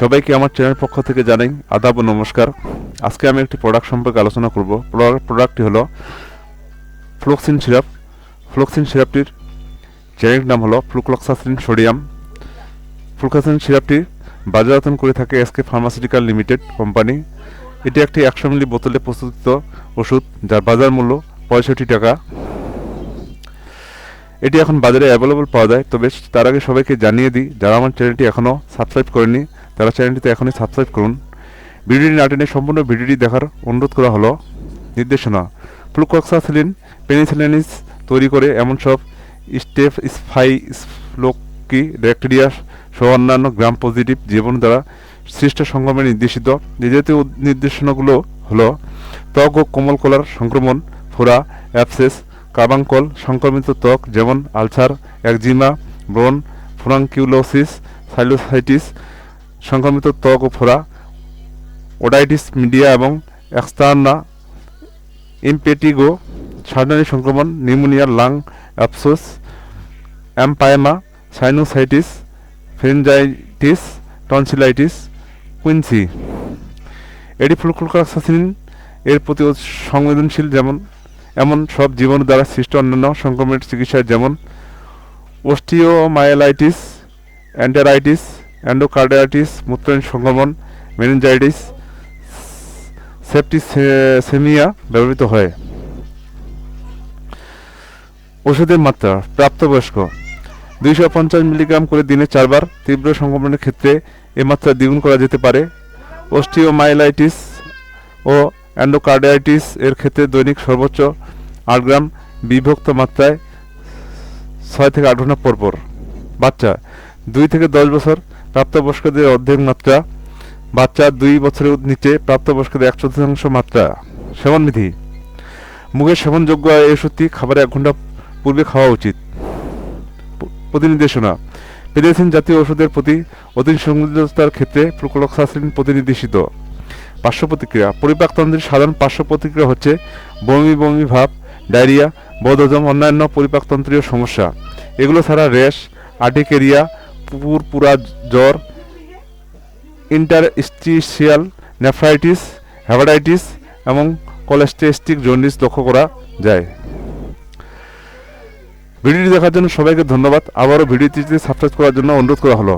সবাইকে আমার চ্যানেল পক্ষ থেকে জানাই আদাব নমস্কার। আজকে আমি একটি প্রোডাক্ট সম্পর্কে আলোচনা করব। প্রোডাক্টটি হলো ফ্লোক্সিন সিরাপ ফ্লোক্সিন সিরাপটির জেনেরিক নাম হলো ফ্লুক্লক্সাসিন সোডিয়াম ফ্লুক্সাসিন সিরাপটি বাজারজাতন করে থাকে এসকে ফার্মাসিউটিক্যাল লিমিটেড কোম্পানি এটি একটি একশো মিলি বোতলে প্রস্তুত ওষুধ যার বাজার মূল্য পঁয়ষট্টি টাকা। এটি এখন বাজারে অ্যাভেলেবল পাওয়া যায়। তবে তার আগে সবাইকে জানিয়ে দিই, যারা আমার চ্যানেলটি এখনও সাবস্ক্রাইব করেনি তারা চ্যানেলটিতে এখনই সাবস্ক্রাইব করুন। ভিডিওটি না টেনে সম্পূর্ণ ভিডিওটি দেখার অনুরোধ করা হলো। নির্দেশনা, ফ্লুকক্সাসিলিন, পেনিসিলিনিস তৈরি করে এমন সব স্টেপ স্পাই স্লোকি ব্যাকটেরিয়া সহ অন্যান্য গ্রাম পজিটিভ জীবন দ্বারা সৃষ্ট সংক্রমণে নির্দেশিত। এই নির্দেশনাগুলো হলো ত্বক ও কোমল কলার সংক্রমণ, ফোড়া, অ্যাপসেস, কাবাঙ্কল, সংক্রমিত ত্বক যেমন আলসার, একজিমা, ব্রন, ফ্রাঙ্কিউলোসিস, সাইলোসাইটিস সংক্রমিত ত্বক ও ফোড়া, ওডাইটিস মিডিয়া এবং এক্সটার্না ইমপেটিগো সার্জারি সংক্রমণ, pneumonia, lung abscess empyema sinusitis pharyngitis tonsillitis, quinsy. এটি ফ্লুক্লোক্সাসিন এর প্রতি সংবেদনশীল যেমন, এমন সব জীবাণু দ্বারা সৃষ্ট অন্যান্য সংক্রমণের চিকিৎসায় যেমন ওস্টিওমায়ালাইটিস অ্যান্টারাইটিস অ্যান্ডোকার্ডাইটিস মূত্রাণী সংক্রমণ মেনিনজাইটিস সেপ্টিসেমিয়া ব্যবহৃত হয়। ওষুধের মাত্রা, প্রাপ্তবয়স্ক, দুইশো পঞ্চাশ মিলিগ্রাম করে দিনে চারবার তীব্র সংক্রমণের ক্ষেত্রে এ মাত্রা দ্বিগুণ করা যেতে পারে। অস্টিওমাইলাইটিস ও অ্যান্ডোকার্ডাইটিস এর ক্ষেত্রে দৈনিক সর্বোচ্চ আট গ্রাম বিভক্ত মাত্রায় ছয় থেকে আট ঘণ্টা পরপর বাচ্চা, দুই থেকে দশ বছর প্রাপ্তবয়স্কদের অর্ধেক মাত্রা, বাচ্চা দুই বছরের নিচে প্রাপ্তবয়স্কদের এক চতুর্থাংশ মাত্রা। সেবনবিধি মুখের সেবনযোগ্য এই ওষুধটি খাবারে এক ঘণ্টা পূর্বে খাওয়া উচিত। প্রতিনির্দেশনা। পেডিসিন জাতীয় ওষুধের প্রতি অধিক সংবেদনতার ক্ষেত্রে প্রোক্লোক্সাসিন প্রতিনির্দেশিত। পার্শ্ব প্রতিক্রিয়া পরিপাকতন্ত্রের সাধারণ পার্শ্ব প্রতিক্রিয়া হচ্ছে বমি বমি ভাব, ডায়রিয়া, বদহজম, অন্যান্য পরিপাকতন্ত্রীয় সমস্যা। এগুলো ছাড়া র্যাশ, আর্টিকেরিয়া পুরপুরা জ্বর ইন্টারস্টিশিয়াল নেফ্রাইটিস হ্যাপাটাইটিস এবং কোলেস্টেস্টিক জন্ডিস লক্ষ্য করা যায়। ভিডিওটি দেখার জন্য সবাইকে ধন্যবাদ। আবারও ভিডিওটিতে সাবস্ক্রাইব করার জন্য অনুরোধ করা হলো।